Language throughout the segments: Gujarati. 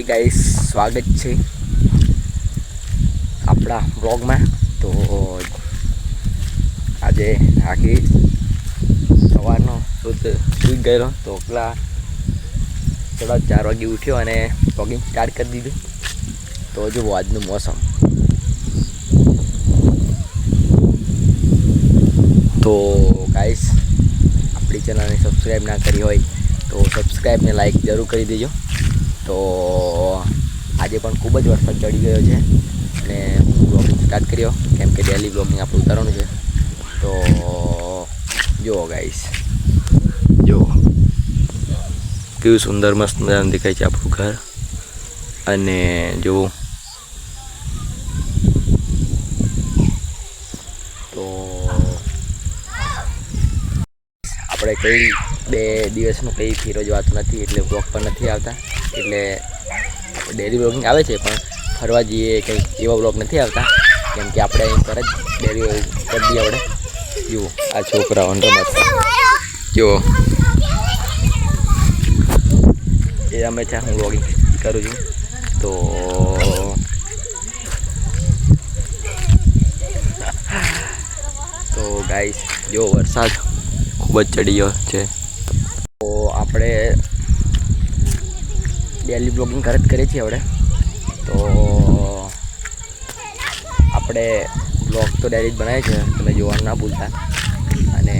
હે ગાઈસ સ્વાગત છે આપણા બ્લોગમાં તો આજે આખી સવારનો શુદ્ધ સૂઈ ગયેલો. તો પેલા થોડા ચાર વાગે ઉઠ્યો અને બ્લોગિંગ સ્ટાર્ટ કરી દીધું. તો જુઓ આજનું મોસમ. તો ગાઈસ આપણી ચેનલને સબસ્ક્રાઈબ ના કરી હોય તો સબસ્ક્રાઈબ ને લાઈક જરૂર કરી દેજો. તો આજે પણ ખૂબ જ વરસાદ ચડી ગયો છે. અને હું બ્લોગિંગ સ્ટાર્ટ કર્યો, કેમ કે ડેલી બ્લોગિંગ આપણે ઉતારવાનું છે. તો જુઓ ગાઈસ જુઓ કેવું સુંદર મસ્ત મજાનું દેખાય છે આપણું ઘર. અને જુઓ તો આપણે કઈ બે દિવસનું કંઈ ફીરો જવાતું નથી, એટલે બ્લોગ પણ નથી આવતા. એટલે ડેરી બ્લોગિંગ આવે છે, પણ ફરવા જઈએ કંઈ એવા બ્લોગ નથી આવતા. કેમ કે આપણે અહીં પર જ ડેરી કરી દઈએ આપણે. જુઓ, આ છોકરાઓ રમત જુઓ. એ અમે છે હું બ્લોગિંગ કરું છું. તો તો ગાઈસ જો વરસાદ. ખૂબ જ ચડ્યો છે. તો આપણે ડેલી બ્લોગિંગ કરે જ કરીએ છીએ આપણે. તો આપણે બ્લોગ તો ડેલી જ બનાવીએ છીએ તમે જોવાનું ના ભૂલતા. અને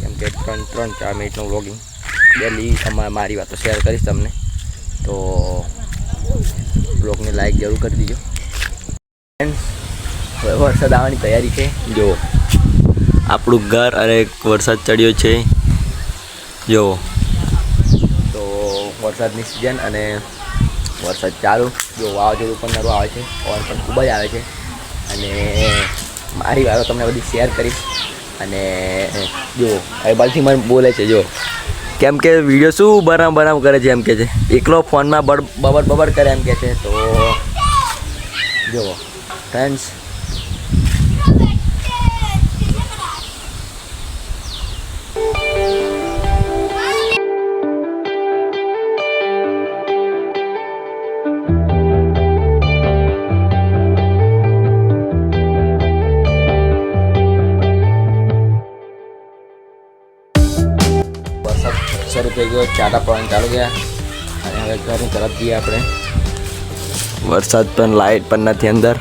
કેમ કે ત્રણ ત્રણ ચાર મિનિટનું બ્લોગિંગ ડેલી તમારે મારી વાતો શેર કરીશ તમને. તો બ્લોગને લાઈક જરૂર કરી દીજો. હવે વરસાદ આવવાની તૈયારી છે. જુઓ આપણું ઘર અને વરસાદ ચડ્યો છે. જો. તો વરસાદની સિઝન અને વરસાદ ચાલુ. જો વાવાઝોડું પણ નરું આવે છે. ઓર પણ ખૂબ જ આવે છે. અને મારી વાતો તમને બધી શેર કરીશ અને જો બાજુથી મને બોલે છે, જો. કેમ કે વીડિયો શું બરામ બરામ કરે છે એમ કે છે. એકલો ફોનમાં બડ બબડ બબડ કરે એમ કે છે. તો જુઓ ફ્રેન્ડ્સ શરૂ થઈ ગયો ચાટા પડવાનું ચાલુ ગયા અને હવે ઘરની તરફ જઈએ આપણે. વરસાદ પણ લાઇટ પણ નથી અંદર.